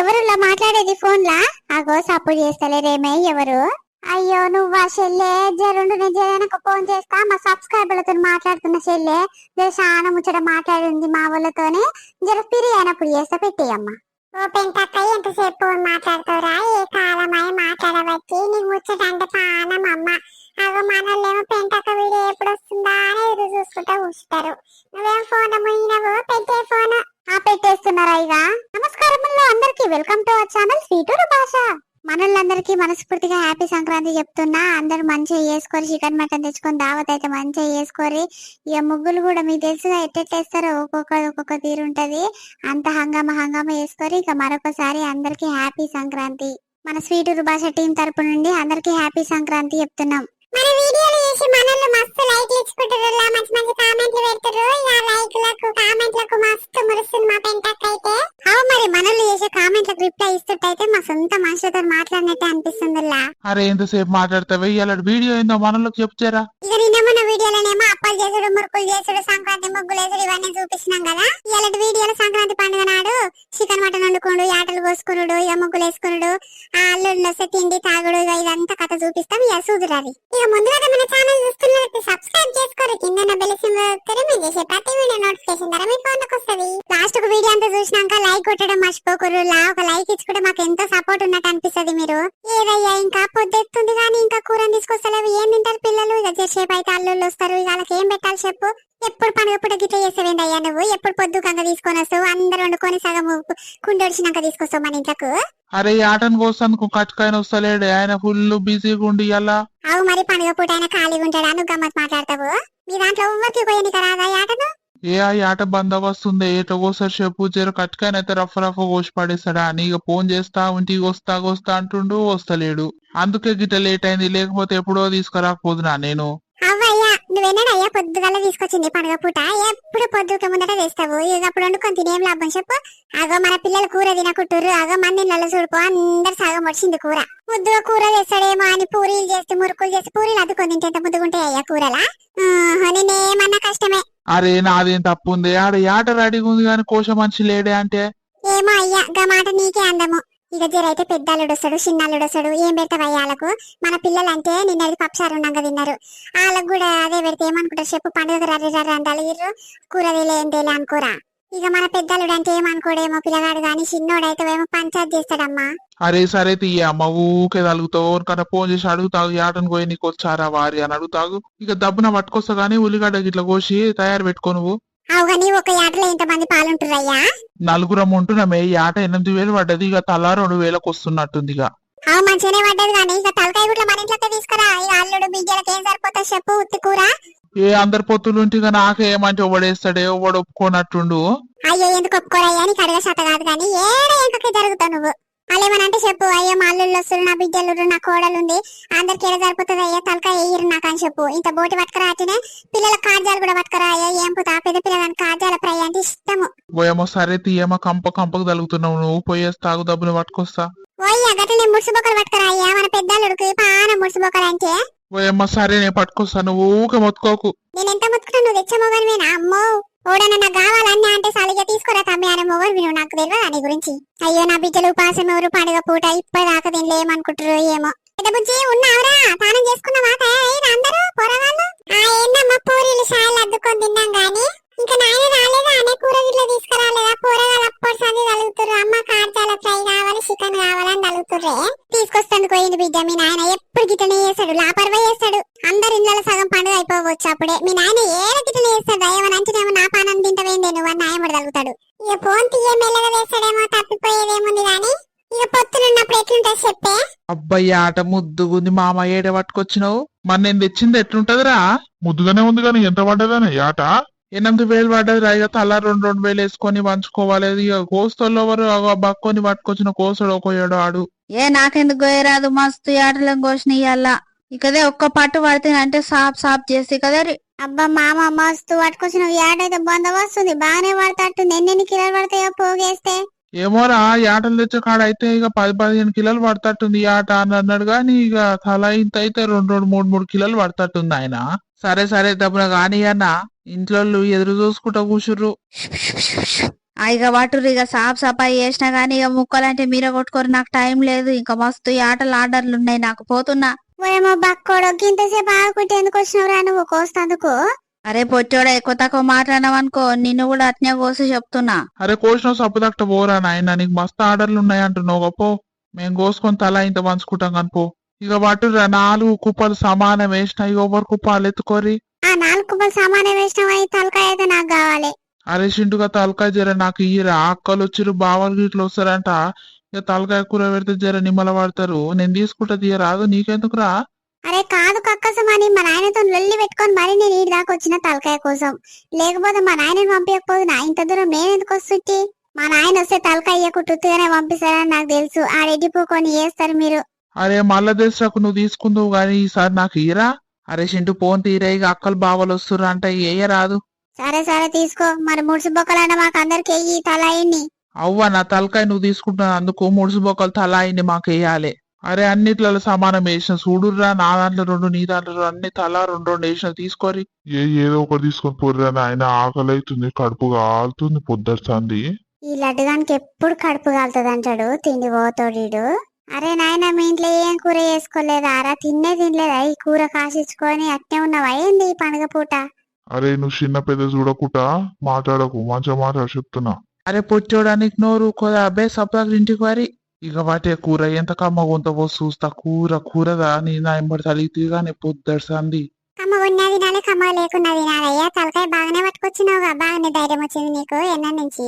ఎవరులా మాట్లాడేది ఫోన్ లా అగో సప్పుడు చేస్తలేరేమే ఎవరు? అయ్యో నువ్వు చెల్లే? చెల్లె జరుండు నేను జరనకు ఫోన్ చేస్తా. మా సబ్స్క్రైబర్లతో మాట్లాడుతున్న చెల్లె జర చాలా ముచ్చట మాట్లాడింది మా వాళ్ళతోనే. జర పిరి అయినప్పుడు చేస్తా పెట్టేయమ్మా ఓ పెంటక్క ఎంతసేపు ఫోన్ మాట్లాడుతావురా? ఏ కాలమై మాట్లాడబట్టి నీ ముచ్చట అంటే పానం అమ్మ. అగో మనల్లేమో పెంటక్క వీడియో ఎప్పుడు వస్తుందా అని ఎదురు చూసుకుంటా ఉంచుతారు నువ్వేం ఫోన్ ముయ్యినవు పెట్టే ఫోన్. పెట్టేస్తున్నారా ఇక? అందరికి వెల్కమ్ టు అవర్ ఛానల్ స్వీటూరు భాష. మనస్ఫూర్తిగా హ్యాపీ సంక్రాంతి చెప్తున్నా. అందరూ మంచిగా చేసుకొని చికెన్ మటన్ తెచ్చుకొని దావత్ అయితే మంచిగా చేసుకొని ఇక ముగ్గులు కూడా మీకు తెలుసుగా ఎట్టెట్టేస్తారో ఒక్కొక్క ఒక్కొక్క తీరు ఉంటది. అంత హంగామా హంగామా వేసుకొని ఇక మరొకసారి అందరికీ హ్యాపీ సంక్రాంతి. మన స్వీటూరు భాష టీం తరపు నుండి అందరికీ హ్యాపీ సంక్రాంతి చెప్తున్నాం. మన వీడియోలు చూసి మనల్ని మస్తు లైక్లు ఇచ్చుకుంటారు మంచి మంచి కామెంట్లు పెడతారు ఇక లైక్లకు కామెంట్లకు మస్తు మురుస్తుంది మా పెంటక్ అయితే. అవు మరి మనల్ని చేసే రిప్లై ఇస్తుంటైతే మా సొంత మనుషులతో మాట్లాడినట్టే అనిపిస్తుందిలా. అరే ఎంతసేపు మాట్లాడతావే? ఇవాళ వీడియో ఏందో మనలోకి చెప్తారా ఇక నిన్న వీడియోలోనేమో అప్పాలు చేసుడు మురుకులు చేసుడు సంక్రాంతి ముగ్గులు వేసుడు ఇవన్నీ చూపించినాం కదా. వీడియోలో సంక్రాంతి పండుగ నాడు చికెన్ మటన్ వండుకునుడు యాటలు కోసుకునుడు ఇక ముగ్గులు వేసుకునుడు ఆ వస్తే తిండి తాగుడు ఇక ఇదంతా కథ చూపిస్తాం ఇక చూదురాది ఇక ముందుగా మన ఛానల్ సబ్స్క్రైబ్ చేసుకోరు కింద బెల్ సింబల్ మేము చేసే ప్రతి వీడియో నోటిఫికేషన్ ద్వారా మీ ఫోన్ వస్తుంది. లాస్ట్ ఒక వీడియో అంతా చూసినాక లైక్ కొట్టడం మర్చిపోకూరు లా ఒక లైక్ ఇచ్చుకుంటే మాకు ఎంతో సపోర్ట్ ఉన్నట్టు అనిపిస్తది మీరు. ఏదయ్యా ఇంకా పొద్దెత్తుంది కానీ ఇంకా కూరని తీసుకొస్తలేవు. ఏం తింటారు పిల్లలు? ఇక చేసేపు అయితే అల్లుళ్ళు వస్తారు. ఇక వాళ్ళకి ఏం పెట్టాలి చెప్పు? ఎప్పుడు పండుగ పూట గిట్ల చేసేవేందయ్యా నువ్వు? ఎప్పుడు పొద్దుకంగా తీసుకొని వస్తావు? అందరు వండుకొని సగం కుండొడిచినాక తీసుకొస్తావు మన ఇంట్లోకు? అరే ఈ ఆటను కోస్తాను కట్టుకాయన వస్తలేడు. ఆయన ఫుల్ బిజీగా ఉండి ఇలా అవు మరి పండుగ పూట అయినా ఖాళీగా ఉంటాడా? నువ్వు గమ్మత్ మాట్లాడతావు. మీ దాంట్లో ఎవ్వరికి పోయని ఈ ఆటను? ఏ ఆ ఆట బందోబస్తుంది ఏట చెప్పు జర కట్టుకాయన అయితే రఫ రఫ కోసి పడేస్తాడా అని ఇక ఫోన్ చేస్తా ఇంటికి వస్తా వస్తా అంటుండు వస్తలేడు. అందుకే గిట్ట లేట్ అయింది. లేకపోతే ఎప్పుడో తీసుకురాకపోదునా నేను. అవ్వయ్యా నువ్వేనాడయ్యా పొద్దుగల తీసుకొచ్చింది పండుగ పూట? ఎప్పుడు పొద్దుక ముందట తెస్తావు? ఇక అప్పుడు వండుకొని తినేం లాభం చెప్పు. అగో మన పిల్లలు కూర తినకుంటుర్రు. అగో మన ఇళ్ళలో చూడుకో అందరు సగం వచ్చింది కూర. ముద్దుగా కూర చేస్తాడేమో అని పూరీలు చేస్తే మురుకులు చేస్తే పూరీలు అద్దుకొని తింటే ఎంత ముద్దుగుంటాయి అయ్యా కూరలా నేనేమన్నా కష్టమే. అరే నాదేం తప్పు ఉంది ఆడ ఈ ఆట రెడీగా ఉంది కానీ కోశ మనిషి లేడే అంటే? ఏమో అయ్యా గా మాట నీకే అందము. ఇక జరైతే పెద్ద వస్తాడు చిన్న వస్తాడు ఏం పెడతావు వాళ్ళకు మన పిల్లలంటే నిన్నది పప్పుసారు ఉన్నాక తిన్నారు. వాళ్ళకు కూడా అదే పెడితే ఏమనుకుంటారు చెప్పు పండుగ రర్రి రర్రి అని తలిగిర్రు కూర వేలే ఏం తేలే అనుకోరా? ఇక మన పెద్దలుడు అంటే ఏమనుకోడేమో పిల్లగాడు గాని చిన్నోడైతే ఏమో పంచాయత్ చేస్తాడమ్మా. అరే సరే తీయ అమ్మ ఊకే తలుగుతావు. ఎవరికన్నా ఫోన్ చేసి అడుగుతావు ఆటను పోయి నీకు వచ్చారా వారి అని అడుగుతావు. ఇక దబ్బున పట్టుకొస్తా గానీ ఉల్లిగడ్డ గిట్ల కోసి తయారు పెట్టుకో నువ్వు. ఒక ఆటలో ఇంతమంది పాలుంటుర్రయ్యా? నలుగురం ఉంటున్నామే ఈ ఆట ఎనిమిది వేలు పడ్డది ఇక తలా రెండు వేలకు వస్తున్నట్టుంది ఇక. అవు మంచిగానే పడ్డది కానీ ఇక తలకాయ గుట్ల మన ఇంట్లోకి తీసుకురా. ఇక అల్లుడు బిడ్డలకి ఏం సరిపోతా చెప్పు ఉత్తి కూర. ఏ అందరి పొత్తులు ఉంటే ఇక నాకేమంటే ఒవడేస్తాడే ఒవడు ఒప్పుకోనట్టుండు. అయ్యో ఎందుకు ఒప్పుకోరయ్యా నీకు అడగ శాత కాదు కానీ ఏడ ఎంకకి జరుగుతావు నువ్వు. వాళ్ళేమనంటే చెప్పు అయ్యో మా అల్లుళ్ళు నా బిడ్డలు నా కోడలు ఉంది అందరికి ఏడ సరిపోతుంది అయ్యా తలకాయ వేయరు నాకు అని చెప్పు. ఇంత బోటి పట్టుకరా అట్లనే పిల్లల కాజాలు కూడా పట్టుకరా అయ్యా ఏం పుతా పెద్ద పిల్లగాని కాజాల అంటే ఇష్టము. ఓయేమో సరే తీయమో కంప కంపకు తలుగుతున్నావు నువ్వు పోయేసి తాగు దబ్బున పట్టుకొస్తా. ఓయ్యా గట్లనే ముడిసిబొక్కలు పట్టుకరా అయ్యా మన పెద్దల్లుడికి పాన ముడిసిబొక్కలు అంటే ఓయమ్మ సరే నేను పట్టుకొస్తాను. ఊక మొత్తుకోకు. నేను ఎంత ముత్తుకున్నా? నువ్వు తెచ్చే మొగనివేనా అమ్మో! ఓడన నాకు కావాలన్నీ అంటే సరిగా తీసుకురా తమ్మి అనే మొగరు నువ్వు నాకు తెలియదు దాని గురించి? అయ్యో నా బిడ్డలు ఉపాసం ఎవరు? పండుగ పూట ఇప్పటిదాకా దీనిలో ఏమనుకుంటారో ఏమో. పెద్ద బుజ్జి ఉన్నావురా? తానం చేసుకున్నావా తయారయ్యారా అందరూ? పొరగాళ్ళు? ఆ ఏందమ్మా పూరీలు షాయలు అద్దుకొని తిన్నాం గాని? ఇంకా నాయన రాలేదా? అనే కూర గిట్ల తీసుకురాలేదా? కూరగాయలు అప్పటి సంది కలుగుతారు అమ్మ కాంచాల ఫ్రై కావాలి చికెన్ కావాలి. తలుగుతుర్రే తీసుకొస్తాను పోయింది బిడ్డ. మీ నాయన ఎప్పుడు గిట్టనే చేస్తాడు లాపర్వా చేస్తాడు. అందరి సగం పండుగ అయిపోవచ్చు అప్పుడే. మీ నాయన గిట్టనే చేస్తాడు? నా పానం తింటవేందే? నువ్వు అని నాయముడు ఇక ఫోన్ తీయ మెల్లగా వేస్తాడేమో తప్పిపోయేదేముంది గాని. ఇక పొత్తులున్నప్పుడు ఎట్లుంటుంది చెప్పే? అబ్బాయి ఆట ముద్దుగుంది మామ ఏడ పట్టుకొచ్చినావు? మరి నేను తెచ్చింది ఎట్లుంటదిరా? ముద్దుగానే ఉంది కానీ ఎంత పడ్డదని ఆట? ఎనిమిది వేలు పడ్డది రా ఇక తల రెండు రెండు వేలు వేసుకొని పంచుకోవాలి. ఇక కోస్తోళ్ళు ఎవరు? అగో బక్కొని పట్టుకొచ్చిన కోసడు ఒక ఏడో ఆడు. ఏ నాకెందుకు గోయరాదు? మస్తు ఆటలను కోసిన ఇయ్యాల ఇకదే ఒక్క పట్టు పడితే అంటే సాప్ సాప్ చేసి కదా రే. అబ్బా మామ మస్తు పట్టుకొచ్చిన ఏడైతే బందోబస్తుంది బాగానే పడతట్టుంది. ఎన్నెన్ని కిలోలు పడతాయో పోగేస్తే. ఏమోరా ఈ ఆటలు తెచ్చే కాడ అయితే ఇక పది పదిహేను కిలోలు పడతట్టుంది. ఈ ఆట అని అన్నాడు కానీ ఇక తల ఇంత అయితే రెండు రెండు మూడు మూడు కిలోలు పడతట్టుంది ఆయన. సరే సరే దబ్బున కానీ అన్న ఇంట్లో ఎదురు చూసుకుంటా కూర్చుర్రు ఇక వాటుర్రు ఇక సాఫ్ సఫాయి చేసినా గానీ ఇక ముక్కలంటే మీర కొట్టుకోరు. నాకు టైం లేదు. ఇంకా మస్తు ఈ ఆటలు ఆర్డర్లు ఉన్నాయి. నాకు పోతున్నా. ఓయేమో బక్కోడు ఇంతసేపు ఆగుకుంటే ఎందుకు వచ్చినవురా నువ్వు కోస్తందుకు అరే పొచ్చోడా ఎక్కువ తక్కువ మాట్లాడినావు అనుకో నిన్ను కూడా అట్నే కోసి చెప్తున్నా. అరే కోసిన సప్పుదట్ట పోరా నాయన నీకు మస్తు ఆర్డర్లు ఉన్నాయి అంటున్నావు. గప్పో మేము కోసుకొని తలా ఇంత పంచుకుంటాం కనుకో ఇక వాటురా నాలుగు కుప్పలు సమానం వేసిన ఎవరు కుప్పాలు ఎత్తుకోరి ఆ నాలుగు కుప్పలు సామాన్యం వేసినవని తలకాయ అయితే నాకు కావాలి. అరే చింటుగా తలకాయ జర నాకు ఇయ్యరా? అక్కలు వచ్చిరు బావలు గిట్లు వస్తారంట. ఇక తలకాయ కూర పెడితే జర నిమ్మల పడతారు నేను తీసుకుంటా తీయరాదు నీకెందుకురా? అరే కాదు కక్కసమని మా నాయనతో లొల్లి పెట్టుకొని మరి నేను ఈ దాకా వచ్చిన తలకాయ కోసం. లేకపోతే మా నాయనని పంపించకపోదు నా ఇంత దూరం నేను ఎందుకు వస్తుంటి? మా నాయన వస్తే తలకాయ ఇయ్యకుంటుగానే పంపిస్తారని నాకు తెలుసు. ఆడెడ్డి పూకొని వేస్తారు మీరు. అరే మళ్ళా దసరాకు నువ్వు తీసుకుందువు గాని ఈసారి నాకు ఇయ్యరా? అరే చింటూ పోన్ తీరే ఇక అక్కలు బావలు వస్తుర్రు అంటే ఏయరాదు సరే సరే తీసుకో. మరి ముడిసి బొక్కలన్న మాకు అందరికి వెయ్యి తల అయ్యింది అవ్వ నా తలకాయ నువ్వు తీసుకుంటున్నా అందుకు ముడుసు బొక్కలు తలా అయింది మాకు వేయాలి అరే అన్నిట్లలో సమానం వేసిన చూడుర్రా నా దాంట్లో రెండు నీ దాంట్లో అన్ని తలా రెండు రెండు వేసిన తీసుకోరి. ఏ ఏదో ఒకటి తీసుకొని పోర్రా ఆయన ఆకలి అవుతుంది కడుపు కాలుతుంది పొద్దర్చంది ఈ లడ్డుగానికి ఎప్పుడు కడుపు కాలుతుంది అంటాడు తిండి పోతోడీడు అరే నాయన మీ ఇంట్లో ఏం కూర చేసుకోలేదా? అరా తిన్నే తినలేదా? ఈ కూర కాసిచ్చుకొని అట్నే ఉన్నావా? ఏంది ఈ పండుగ పూట? అరే నువ్వు చిన్న పెద్ద చూడకుండా మాట్లాడకు మంచిగా మాట్లాడు చెప్తున్నా. అరే పొచ్చోడానికి నోరు కొదా అబ్బే సప్తాకు ఇంటికి వారి ఇక వాటే కూర ఎంత కమ్మ కొంత పోసి చూస్తా. కూర కూరదా నీ నా ఎంబడి తలిగితే గానీ పొద్దర్సంది కమ్మ ఉన్నది తినాలి కమ్మ లేకున్నా తినాలయ్యా తలకాయ బాగానే పట్టుకొచ్చినావుగా బాగానే ధైర్యం వచ్చింది నీకు ఎన్న నుంచి?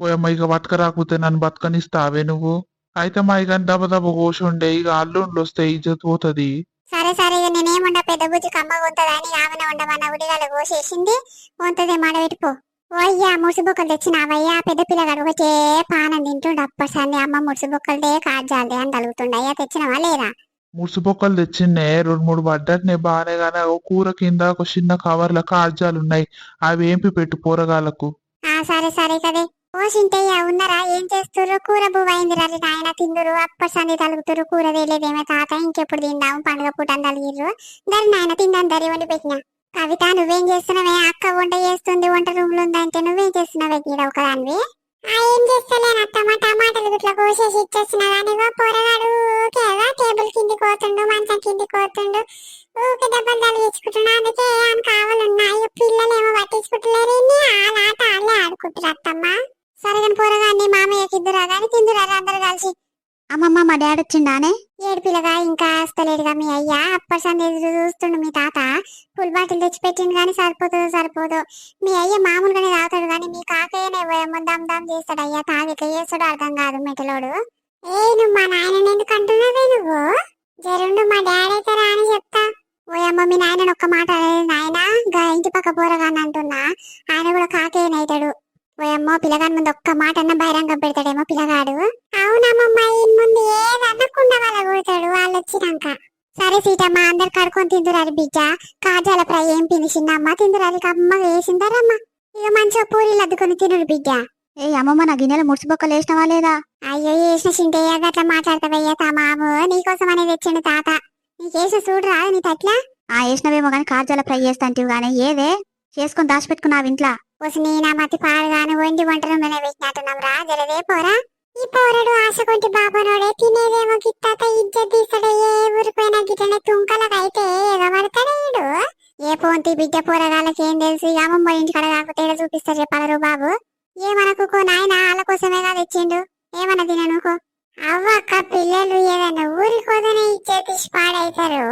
ఓయమ్మ ఇక బతక రాకపోతే నన్ను బతకనిస్తావే నువ్వు? అయితే మా ఇక దెబ్బ దెబ్బ కోసి ఉండే ఇక అల్లుండ్లు వస్తే ఇజ్జత్ పోతది. సరే సరే ఇక నేనేముండ పెద్ద బుజ్జి కమ్మ ఉంటదని ఆమెనే ఉండమన్న ఉడిగాల కోసేసింది. ఉంటది మాడబెట్టిపో ఓయ్యా ముసుబొక్కలు తెచ్చినావయ్యా. పెద్ద పిల్లగాడు ఒకటే పానం తింటుండు అప్పటిసారి అమ్మ ముసుబొక్కలదే కాజాలదే అని తలుగుతుండయ్యా తెచ్చినావా లేరా ముడుసు బొక్కలు తెచ్చిండే రెండు మూడు పడ్డట్నే బాగానే గానీ కూర కింద ఒక చిన్న కవర్ల కాజాలు ఉన్నాయి అవి ఏంపి పెట్టు పోరగాళ్ళకు? ఆ సరే సరే కదే ఓ సింటయ్య ఉన్నారా? ఏం చేస్తుర్రు? కూర బువ్వైంది రీ నాయన తిందురు. అప్పటి సంది తలుగుతురు కూర వేయలేదేమే తాత. ఇంకెప్పుడు తిందాము పండుగ పూట అని తలిగిర్రు దరి నాయన తిందాం దరి వండి పెట్టిన. కవిత నువ్వేం చేస్తున్నావే? అక్క వంట చేస్తుంది వంట రూమ్లో ఉందంటే నువ్వేం చేస్తున్నావే? గీడ ఒకదానివి. ఏం చేస్తలేను అత్తమ్మ టమాటాలు ఇట్లా కోసేసి ఇచ్చేస్తున్నా కానీ ఇగో పోరగాడు ఊకేగా టేబుల్ కింది కోతుండు మంచం కింది కోతుండు. ఊకే దెబ్బలు తలిగించుకుంటున్నా అందుకే ఏం కావాలన్నాయి. పిల్లలేమో బట్టి పట్టించుకుంటలేరు ఇన్ని వాళ్ళ ఆట వాళ్ళే ఆడుకుంటారు అత్తమ్మ సరగని పోరగాన్ని మామయ్యకి ఇద్దరు కానీ తిందురు అందరు కలిసి అమ్మమ్మ మా డాడీ వచ్చిండానే? ఏడు పిల్లగా ఇంకా వస్తలేడుగా మీ అయ్యా. అప్పటి ఎదురు చూస్తుండు మీ తాత. ఫుల్ బాటిల్ తెచ్చి పెట్టిండు కానీ సరిపోతుందో సరిపోదు. మీ అయ్య మామూలుగానే తాగుతాడు కానీ మీ కాకయ్యనే ఏమో దమ్ దమ్ చేస్తాడు అయ్యా. తాగిక చేస్తాడు అర్థం కాదు మెటలోడు ఏ నువ్వు మా నాయన ఎందుకు అంటున్నావే నువ్వు? జరుండు మా డాడీ అయితే రాని చెప్తా. ఓయమ్మ మీ నాయన ఒక్క మాట నాయన. ఇంటి పక్క పోరగాని అంటున్నా. ఆయన కూడా కాకేనైతాడు ఓయమ్మో పిల్లగాని ముందు ఒక్క మాట అన్న బహిరంగం పెడతాడేమో పిల్లగాడు. అవునమ్మమ్మ ముందు ఏది అనకుండా వాళ్ళ కొడతాడు వాళ్ళు వచ్చినాక సరే సీతమ్మ అందరు కడుకొని తిందురారు బిడ్డ. కాజాల ఫ్రై ఏం పిలిచిందమ్మ తిందురారు అమ్మ వేసిందారమ్మ ఇక మంచిగా పూరీలు అద్దుకొని తినుడు బిడ్డ. ఏ అమ్మమ్మ నా గిన్నెలో ముడిసిబొక్కలు వేసినవా లేదా? అయ్యో వేసిన చింతయ్య గట్లా మాట్లాడతావయ్యా తమాము. నీకోసం అనేది తెచ్చిండు తాత. నీకేసిన చూడరా నీ తట్లా. ఆ వేసినవేమో గానీ కాజాల ఫ్రై చేస్తాంటివి గానీ. ఏదే? చేసుకొని దాచిపెట్టుకున్నావు ఇంట్లో. వసి నా మతి పాడుగాను వండి వంటరంలోనే పెట్టినట్టున్నాం రా జరదే పోరా. ఈ పోరడు ఆశ కొంటి బాబనోడే తినేదేమో గిత్తాత ఇజ్జత్ తీస్తాడు ఏ ఊరిపోయినా గిట్లనే తుంకలకైతే ఎగబడతాడేడు ఏ పోంతి బిడ్డ పోరగాళ్ళకి ఏం తెలుసు? ఇక అమ్మమ్మ ఇంటికాడ కాకపోతే ఏడ చూపిస్తారు చెప్పాలరు బాబు. ఏమనకుకో నాయన వాళ్ళ కోసమే కోసమేగా తెచ్చిండు ఏమన్నా తిననుకో. అవ్వక్క పిల్లలు ఏదన్నా ఊరికి పోతేనే ఇచ్చేది పాడైతారు.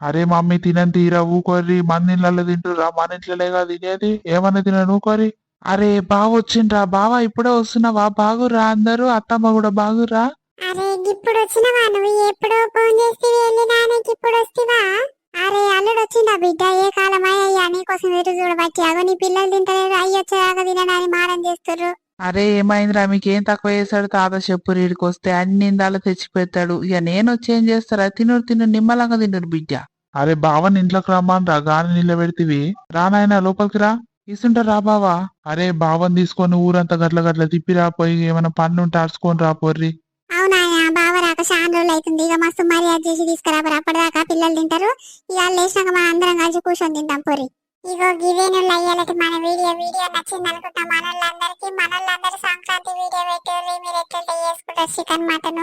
అరే మమ్మీ తినని తీరా ఊకోర్రి మన ఇళ్ళలో తింటురా మన ఇంట్లోగా తినేది ఏమన్నా తినను ఊకోరి అరే బావ వచ్చిండ్రా బావ ఇప్పుడే వస్తున్నావా బాగురా అందరూ అత్తమ్మ కూడా బాగురా అరే ఇప్పుడు వచ్చినవా నువ్వు? ఎప్పుడో ఫోన్ చేసి వెళ్ళి ఇప్పుడు వస్తావా? అరే అల్లుడు వచ్చిందా బిడ్డ ఏ కాలమై అయ్యా నీకోసం ఎదురు చూడబట్టి అగో నీ పిల్లలు తింటలేరు అయ్యొచ్చేదాకా తినడానికి మారం చేస్తుర్రు. అరే ఏమైందిరా? మీకేం తక్కువ చేశాడు? తాత చెప్పు రీడికి వస్తే అన్ని ఇందాల తెచ్చి పెడతాడు ఇక నేను వచ్చి ఏం చేస్తారా? తినుడు తిను నిమ్మలంగా తినుడు బిడ్డ. అరే బావని ఇంట్లోకి రమ్మని రా గాని నిలబెడితివి. రా నాయనా లోపలికి రా. తీసుంటా రా బావా. అరే బావని తీసుకొని ఊరంతా గట్ల గట్ల తిప్పి రాపోయి ఏమైనా ఉంటే అరుచుకొని రా పోర్రి. అవునాయన బావ రాక చాలా రోజులు అవుతుంది ఇక మస్తు మర్యాద చేసి అప్పటిదాకా పిల్లలు తింటారు. ఇక లేచినాక మనం అందరం కలిసి కూర్చొని తింటాం పొరి ఇగో గివేను అయ్యాలటి మన వీడియో వీడియో నచ్చింది అనుకుంటా. మనోళ్ళందరికీ మనోళ్ళందరూ సంక్రాంతి వీడియో పెట్టారు మీరు ఎట్లా చేసుకుంటారు చికెన్ మటన్.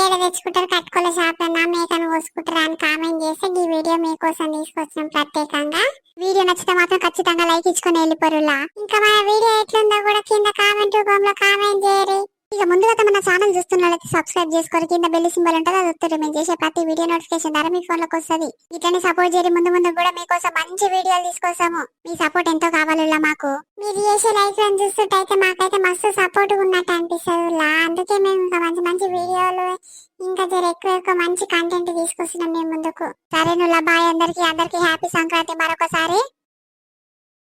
ఏడ తెచ్చుకుంటారు కట్టుకోలే షాప్లన్నా మేకను కోసుకుంటారు అని కామెంట్ చేస్తే ఈ వీడియో మీకోసం తీసుకొచ్చాం ప్రత్యేకంగా. వీడియో నచ్చితే మాత్రం ఖచ్చితంగా లైక్ ఇచ్చుకొని వెళ్ళిపోరులా. ఇంకా మన వీడియో ఎట్లుందో కూడా కింద కామెంట్ రూపంలో కామెంట్ చేయరు ఇక ముందుగా మన ఛానల్ చూస్తున్నట్లయితే సబ్స్క్రైబ్ చేసుకోరు. కింద బెల్ సింబల్ ఉంటుంది అది వస్తుంది మేము చేసే ప్రతి వీడియో నోటిఫికేషన్ ద్వారా మీ ఫోన్లోకి వస్తుంది. ఇట్లనే సపోర్ట్ చేయడం ముందు ముందు కూడా మీకోసం మంచి వీడియోలు తీసుకొస్తాము. మీ సపోర్ట్ ఎంతో కావాలిలా మాకు. మీరు చేసే లైఫ్ లైక్ చూస్తుంటైతే మాకైతే మస్తు సపోర్ట్ ఉన్నట్టు అనిపిస్తుంది అందుకే మేము ఇంకా మంచి మంచి వీడియోలు ఇంకా జర ఎక్కువ ఎక్కువ మంచి కంటెంట్ తీసుకొస్తున్నాం మేము ముందుకు. సరే నువ్వు బాయ్ అందరికి. అందరికి హ్యాపీ సంక్రాంతి మరొకసారి.